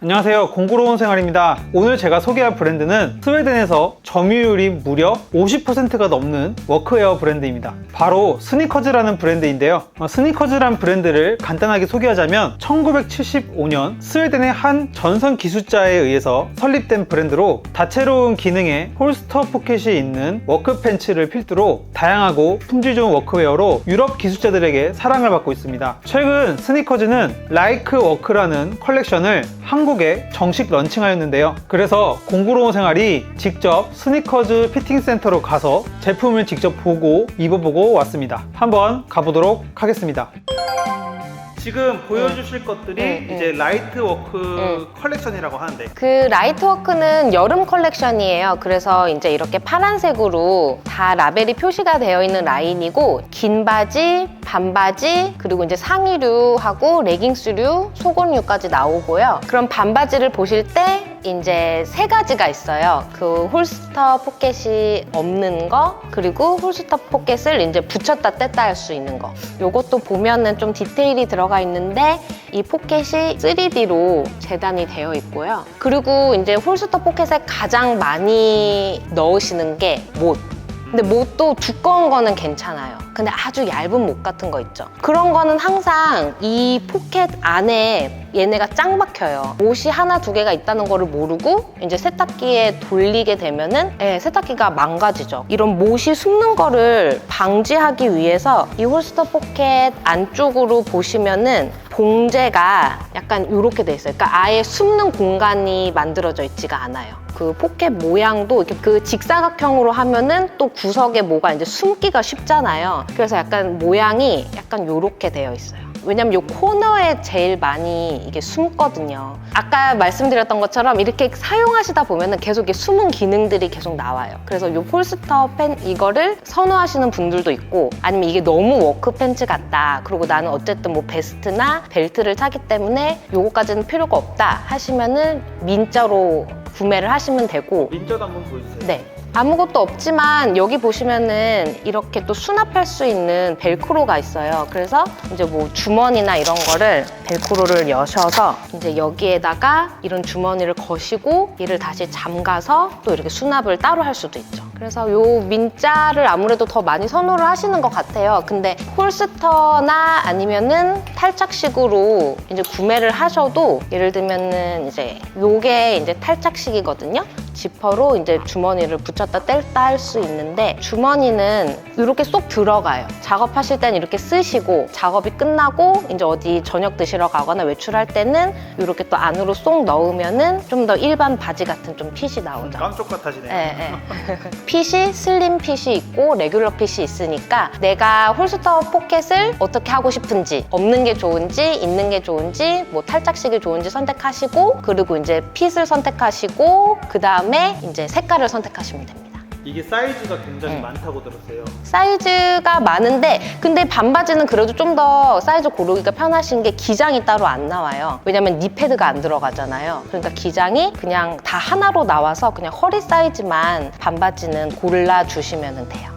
안녕하세요. 공구로운 생활입니다. 오늘 제가 소개할 브랜드는 스웨덴에서 점유율이 무려 50%가 넘는 워크웨어 브랜드입니다. 바로 스니커즈라는 브랜드인데요. 어, 스니커즈란 브랜드를 간단하게 소개하자면 1975년 스웨덴의 한 전선 기술자에 의해서 설립된 브랜드로 다채로운 기능의 홀스터 포켓이 있는 워크 팬츠를 필두로 다양하고 품질 좋은 워크웨어로 유럽 기술자들에게 사랑을 받고 있습니다. 최근 스니커즈는 라이크 워크라는 컬렉션을 한국 에 정식 런칭하였는데요. 그래서 공부로운 생활이 직접 스니커즈 피팅 센터로 가서 제품을 직접 보고 입어보고 왔습니다. 한번 가보도록 하겠습니다. 지금 보여주실 것들이 응, 이제 라이트 워크 응. 컬렉션이라고 하는데 그 라이트워크는 여름 컬렉션이에요. 그래서 이제 이렇게 파란색으로 다 라벨이 표시가 되어 있는 라인이고 긴 바지, 반바지, 그리고 이제 상의류하고 레깅스류, 속옷류까지 나오고요. 그럼 반바지를 보실 때 이제 세 가지가 있어요. 그 홀스터 포켓이 없는 거, 그리고 홀스터 포켓을 이제 붙였다 뗐다 할 수 있는 거. 요것도 보면은 좀 디테일이 들어가 있는데 이 포켓이 3D로 재단이 되어 있고요. 그리고 이제 홀스터 포켓에 가장 많이 넣으시는 게 못. 근데 못도 두꺼운 거는 괜찮아요. 근데 아주 얇은 못 같은 거 있죠. 그런 거는 항상 이 포켓 안에 얘네가 짱 박혀요. 못이 하나 두 개가 있다는 거를 모르고 이제 세탁기에 돌리게 되면은 예, 세탁기가 망가지죠. 이런 못이 숨는 거를 방지하기 위해서 이 홀스터 포켓 안쪽으로 보시면은 봉제가 약간 이렇게 돼 있어요. 그러니까 아예 숨는 공간이 만들어져 있지가 않아요. 그 포켓 모양도 이렇게 그 직사각형으로 하면은 또 구석에 뭐가 이제 숨기가 쉽잖아요. 그래서 약간 모양이 약간 이렇게 되어 있어요. 왜냐면 이 코너에 제일 많이 이게 숨거든요. 아까 말씀드렸던 것처럼 이렇게 사용하시다 보면은 계속 이게 숨은 기능들이 계속 나와요. 그래서 이 폴스터 팬 이거를 선호하시는 분들도 있고 아니면 이게 너무 워크 팬츠 같다. 그리고 나는 어쨌든 뭐 베스트나 벨트를 차기 때문에 요거까지는 필요가 없다 하시면은 민자로 구매를 하시면 되고 민저도 한번 보여주세요. 네. 아무것도 없지만 여기 보시면은 이렇게 또 수납할 수 있는 벨크로가 있어요. 그래서 이제 뭐 주머니나 이런 거를 벨크로를 여셔서 이제 여기에다가 이런 주머니를 거시고 얘를 다시 잠가서 또 이렇게 수납을 따로 할 수도 있죠. 그래서 요 민자를 아무래도 더 많이 선호를 하시는 것 같아요. 근데 홀스터나 아니면은 탈착식으로 이제 구매를 하셔도 예를 들면은 이제 요게 이제 탈착식이거든요. 지퍼로 이제 주머니를 붙였다 뗄다 할 수 있는데 주머니는 이렇게 쏙 들어가요. 작업하실 땐 이렇게 쓰시고 작업이 끝나고 이제 어디 저녁 드시러 가거나 외출할 때는 이렇게 또 안으로 쏙 넣으면은 좀 더 일반 바지 같은 좀 핏이 나오죠. 깜쪽 같아지네요. 예, 예. 핏이 슬림 핏이 있고 레귤러 핏이 있으니까 내가 홀스터 포켓을 어떻게 하고 싶은지 없는 게 좋은지 있는 게 좋은지 뭐 탈착식이 좋은지 선택하시고 그리고 이제 핏을 선택하시고 그 다음에 이제 색깔을 선택하시면 됩니다. 이게 사이즈가 굉장히 응. 많다고 들었어요. 사이즈가 많은데 근데 반바지는 그래도 좀 더 사이즈 고르기가 편하신 게 기장이 따로 안 나와요. 왜냐면 니 패드가 안 들어가잖아요. 그러니까 기장이 그냥 다 하나로 나와서 그냥 허리 사이즈만 반바지는 골라 주시면 돼요.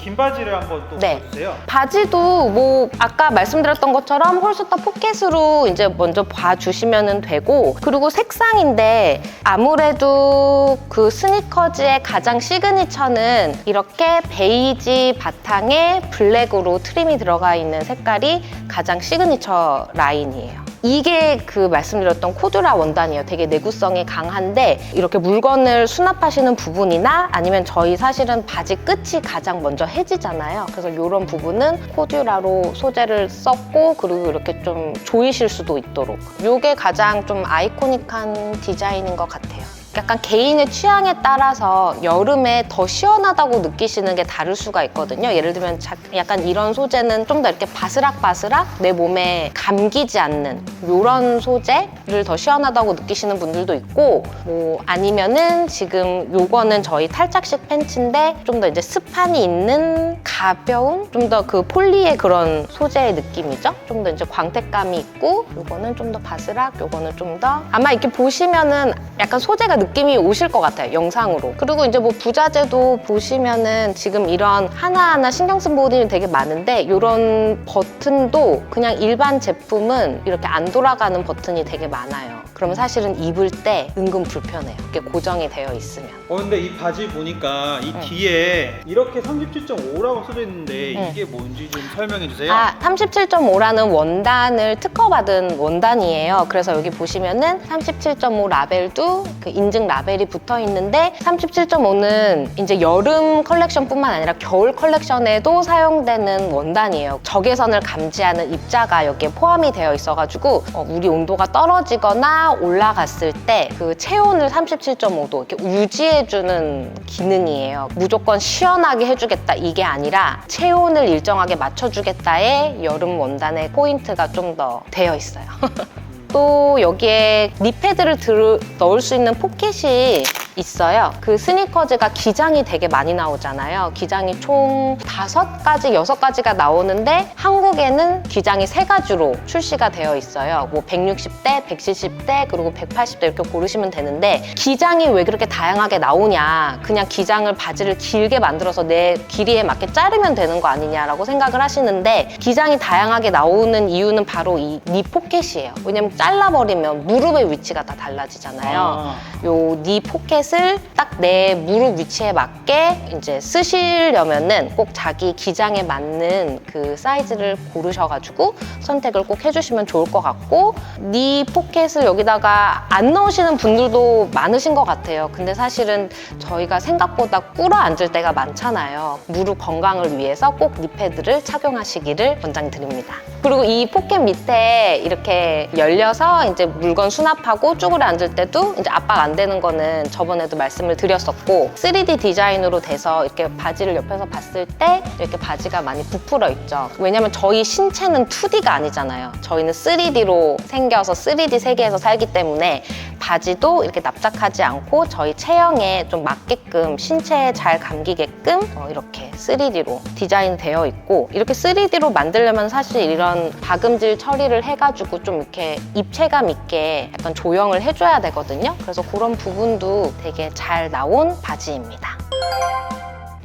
긴 바지를 한번 또 네. 보여주세요. 바지도 뭐 아까 말씀드렸던 것처럼 홀스터 포켓으로 이제 먼저 봐주시면 되고 그리고 색상인데 아무래도 그 스니커즈의 가장 시그니처는 이렇게 베이지 바탕에 블랙으로 트림이 들어가 있는 색깔이 가장 시그니처 라인이에요. 이게 그 말씀드렸던 코드라 원단이에요. 되게 내구성이 강한데 이렇게 물건을 수납하시는 부분이나 아니면 저희 사실은 바지 끝이 가장 먼저 해지잖아요. 그래서 이런 부분은 코듀라로 소재를 썼고 그리고 이렇게 좀 조이실 수도 있도록 이게 가장 좀 아이코닉한 디자인인 것 같아요. 약간 개인의 취향에 따라서 여름에 더 시원하다고 느끼시는 게 다를 수가 있거든요. 예를 들면 자- 약간 이런 소재는 좀 더 이렇게 바스락바스락 내 몸에 감기지 않는 이런 소재를 더 시원하다고 느끼시는 분들도 있고 뭐 아니면은 지금 요거는 저희 탈착식 팬츠인데 좀 더 이제 스판이 있는 가벼운 좀 더 그 폴리의 그런 소재의 느낌이죠. 좀 더 이제 광택감이 있고 요거는 좀 더 바스락 요거는 좀 더 아마 이렇게 보시면은 약간 소재가 느낌이 오실 것 같아요 영상으로 그리고 이제 뭐 부자재도 보시면은 지금 이런 하나하나 신경 쓴 부분이 되게 많은데 이런 버튼도 그냥 일반 제품은 이렇게 안 돌아가는 버튼이 되게 많아요 그러면 사실은 입을 때 은근 불편해요 이게 고정이 되어 있으면 어 근데 이 바지 보니까 이 응. 뒤에 이렇게 37.5라고 써져 있는데 응. 이게 뭔지 좀 설명해 주세요. 아, 37.5라는 원단을 특허받은 원단이에요. 그래서 여기 보시면은 37.5 라벨도 그 인증 라벨이 붙어 있는데 37.5는 이제 여름 컬렉션뿐만 아니라 겨울 컬렉션에도 사용되는 원단이에요. 적외선을 감지하는 입자가 여기에 포함이 되어 있어가지고 어, 우리 온도가 떨어지거나 올라갔을 때 그 체온을 37.5도 이렇게 유지해주는 기능이에요. 무조건 시원하게 해주겠다 이게 아니라 체온을 일정하게 맞춰주겠다의 여름 원단의 포인트가 좀 더 되어 있어요. 또 여기에 니패드를 들, 넣을 수 있는 포켓이 있어요. 그 스니커즈가 기장이 되게 많이 나오잖아요. 기장이 총 다섯 가지, 여섯 가지가 나오는데 한국에는 기장이 세 가지로 출시가 되어 있어요. 뭐 160대, 170대, 그리고 180대 이렇게 고르시면 되는데 기장이 왜 그렇게 다양하게 나오냐. 그냥 기장을 바지를 길게 만들어서 내 길이에 맞게 자르면 되는 거 아니냐라고 생각을 하시는데 기장이 다양하게 나오는 이유는 바로 이 니 포켓이에요. 왜냐면 잘라버리면 무릎의 위치가 다 달라지잖아요. 아, 요니 포켓 을 딱 내 무릎 위치에 맞게 이제 쓰시려면은 꼭 자기 기장에 맞는 그 사이즈를 고르셔가지고 선택을 꼭 해주시면 좋을 것 같고 니 포켓을 여기다가 안 넣으시는 분들도 많으신 것 같아요. 근데 사실은 저희가 생각보다 꿇어 앉을 때가 많잖아요. 무릎 건강을 위해서 꼭 니 패드를 착용하시기를 권장드립니다. 그리고 이 포켓 밑에 이렇게 열려서 이제 물건 수납하고 쭈그려 앉을 때도 이제 압박 안 되는 거는 저번에도 말씀을 드렸 었고 3D 디자인으로 돼서 이렇게 바지를 옆에서 봤을 때 이렇게 바지가 많이 부풀어 있죠. 왜냐면 저희 신체는 2D가 아니잖아요. 저희는 3D로 생겨서 3D 세계에서 살기 때문에 바지도 이렇게 납작하지 않고 저희 체형에 좀 맞게끔 신체에 잘 감기게끔 어, 이렇게 3D로 디자인되어 있고 이렇게 3D로 만들려면 사실 이런 박음질 처리를 해가지고 좀 이렇게 입체감 있게 약간 조형을 해줘야 되거든요. 그래서 그런 부분도 되게 잘 나온 바지입니다.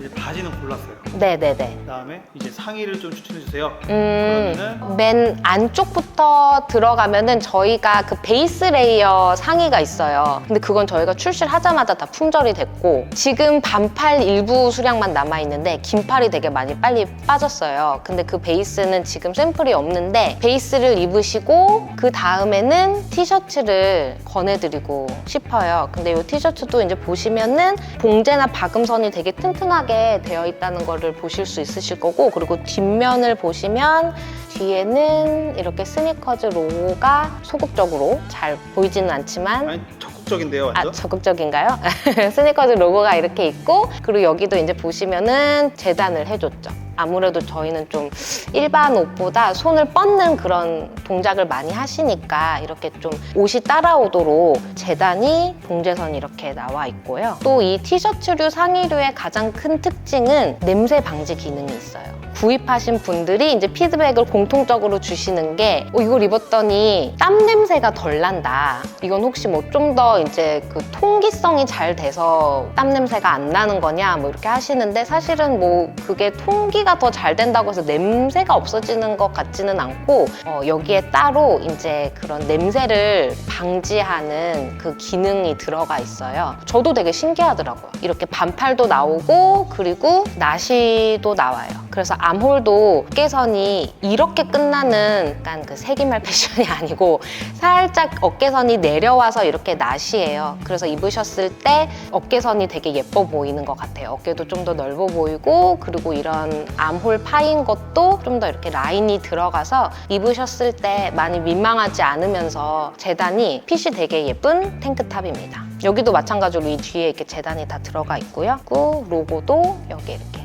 이제 바지는 골랐어요. 네네네. 그다음에 이제 상의를 좀 추천해 주세요. 음, 그러면은 맨 안쪽부터 들어가면은 저희가 그 베이스 레이어 상의가 있어요. 근데 그건 저희가 출시를 하자마자 다 품절이 됐고 지금 반팔 일부 수량만 남아 있는데 긴팔이 되게 많이 빨리 빠졌어요. 근데 그 베이스는 지금 샘플이 없는데 베이스를 입으시고 그 다음에는 티셔츠를 권해드리고 싶어요. 근데 이 티셔츠도 이제 보시면은 봉제나 박음선이 되게 튼튼하게 되어 있다는 거를 보실 수 있으실 거고 그리고 뒷면을 보시면 뒤에는 이렇게 스니커즈 로고가 소극적으로 잘 보이지는 않지만 아니 적극적인데요, 아, 완전. 적극적인가요? 스니커즈 로고가 이렇게 있고 그리고 여기도 이제 보시면은 재단을 해줬죠. 아무래도 저희는 좀 일반 옷보다 손을 뻗는 그런 동작을 많이 하시니까 이렇게 좀 옷이 따라오도록 재단이 봉제선이 이렇게 나와 있고요. 또 이 티셔츠류 상의류의 가장 큰 특징은 냄새 방지 기능이 있어요. 구입하신 분들이 이제 피드백을 공통적으로 주시는 게 어, 이걸 입었더니 땀 냄새가 덜 난다. 이건 혹시 뭐 좀 더 이제 그 통기성이 잘 돼서 땀 냄새가 안 나는 거냐 뭐 이렇게 하시는데 사실은 뭐 그게 통기가 더 잘 된다고 해서 냄새가 없어지는 것 같지는 않고 어, 여기에 따로 이제 그런 냄새를 방지하는 그 기능이 들어가 있어요. 저도 되게 신기하더라고요. 이렇게 반팔도 나오고 그리고 나시도 나와요. 그래서 암홀도 어깨선이 이렇게 끝나는 약간 그 세기말 패션이 아니고 살짝 어깨선이 내려와서 이렇게 나시예요. 그래서 입으셨을 때 어깨선이 되게 예뻐 보이는 것 같아요. 어깨도 좀 더 넓어 보이고 그리고 이런 암홀 파인 것도 좀 더 이렇게 라인이 들어가서 입으셨을 때 많이 민망하지 않으면서 재단이 핏이 되게 예쁜 탱크탑입니다. 여기도 마찬가지로 이 뒤에 이렇게 재단이 다 들어가 있고요. 그리고 로고도 여기 이렇게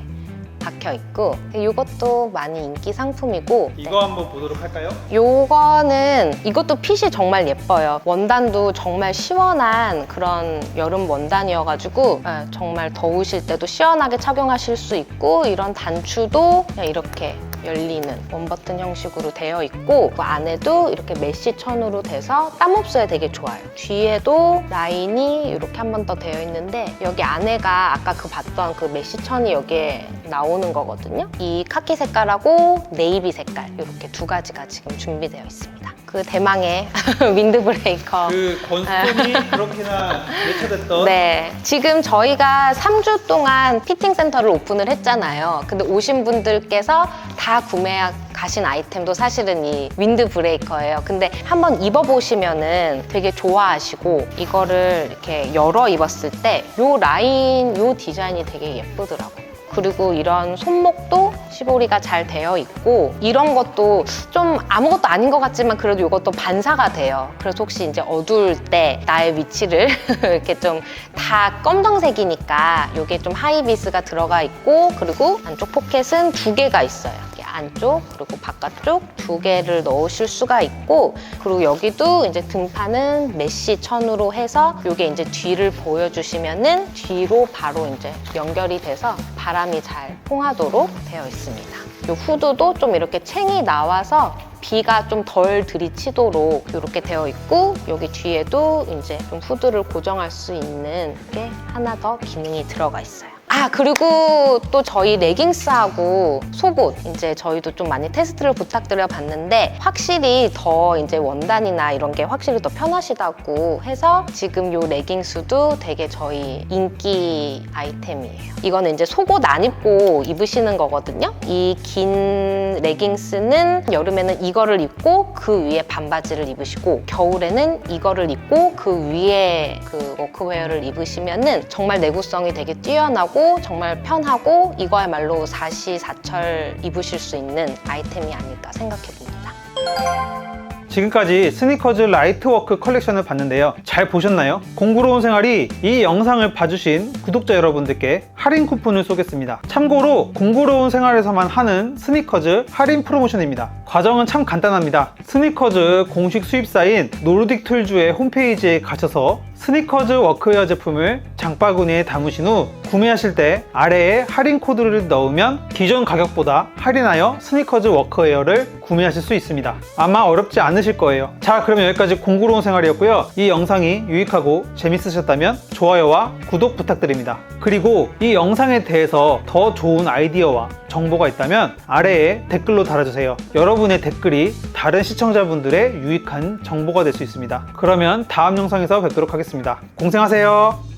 박혀 있고 이것도 많이 인기 상품이고 이거 한번 보도록 할까요? 요거는 이것도 핏이 정말 예뻐요. 원단도 정말 시원한 그런 여름 원단이어가지고 예, 정말 더우실 때도 시원하게 착용하실 수 있고 이런 단추도 그냥 이렇게 열리는 원버튼 형식으로 되어 있고 그 안에도 이렇게 메쉬 천으로 돼서 땀 흡수에 되게 좋아요. 뒤에도 라인이 이렇게 한 번 더 되어 있는데 여기 안에가 아까 그 봤던 그 메쉬 천이 여기에 나오는 거거든요. 이 카키 색깔하고 네이비 색깔 이렇게 두 가지가 지금 준비되어 있습니다. 그 대망의 윈드 브레이커. 그 건스톤이 그렇게나 예초됐던 네. 지금 저희가 3주 동안 피팅 센터를 오픈을 했잖아요. 근데 오신 분들께서 다 구매 가신 아이템도 사실은 이 윈드 브레이커예요. 근데 한번 입어보시면은 되게 좋아하시고 이거를 이렇게 열어 입었을 때 요 라인, 요 디자인이 되게 예쁘더라고요. 그리고 이런 손목도 시보리가 잘 되어 있고 이런 것도 좀 아무것도 아닌 것 같지만 그래도 이것도 반사가 돼요. 그래서 혹시 이제 어두울 때 나의 위치를 이렇게 좀 다 검정색이니까 이게 좀 하이비스가 들어가 있고 그리고 안쪽 포켓은 두 개가 있어요. 안쪽 그리고 바깥쪽 두 개를 넣으실 수가 있고 그리고 여기도 이제 등판은 메쉬 천으로 해서 이게 이제 뒤를 보여주시면은 뒤로 바로 이제 연결이 돼서 바람이 잘 통하도록 되어 있습니다. 이 후드도 좀 이렇게 챙이 나와서 비가 좀 덜 들이치도록 이렇게 되어 있고 여기 뒤에도 이제 좀 후드를 고정할 수 있는 게 하나 더 기능이 들어가 있어요. 아 그리고 또 저희 레깅스하고 속옷 이제 저희도 좀 많이 테스트를 부탁드려 봤는데 확실히 더 이제 원단이나 이런 게 확실히 더 편하시다고 해서 지금 요 레깅스도 되게 저희 인기 아이템이에요. 이거는 이제 속옷 안 입고 입으시는 거거든요. 이 긴 레깅스는 여름에는 이거를 입고 그 위에 반바지를 입으시고 겨울에는 이거를 입고 그 위에 그 워크웨어를 입으시면은 정말 내구성이 되게 뛰어나고 정말 편하고 이거야말로 사시사철 입으실 수 있는 아이템이 아닐까 생각해 봅니다. 지금까지 스니커즈 라이트워크 컬렉션을 봤는데요. 잘 보셨나요? 공부로운 생활이 이 영상을 봐주신 구독자 여러분들께 할인 쿠폰을 쏘겠습니다. 참고로 공부로운 생활에서만 하는 스니커즈 할인 프로모션입니다. 과정은 참 간단합니다. 스니커즈 공식 수입사인 노르딕 툴즈의 홈페이지에 가셔서 스니커즈 워크웨어 제품을 장바구니에 담으신 후 구매하실 때 아래에 할인 코드를 넣으면 기존 가격보다 할인하여 스니커즈 워크웨어를 구매하실 수 있습니다. 아마 어렵지 않으실 거예요. 자, 그러면 여기까지 공구로운 생활이었고요. 이 영상이 유익하고 재밌으셨다면 좋아요와 구독 부탁드립니다. 그리고 이 영상에 대해서 더 좋은 아이디어와 정보가 있다면 아래에 댓글로 달아주세요. 여러분의 댓글이 다른 시청자분들의 유익한 정보가 될 수 있습니다. 그러면 다음 영상에서 뵙도록 하겠습니다. 공생하세요.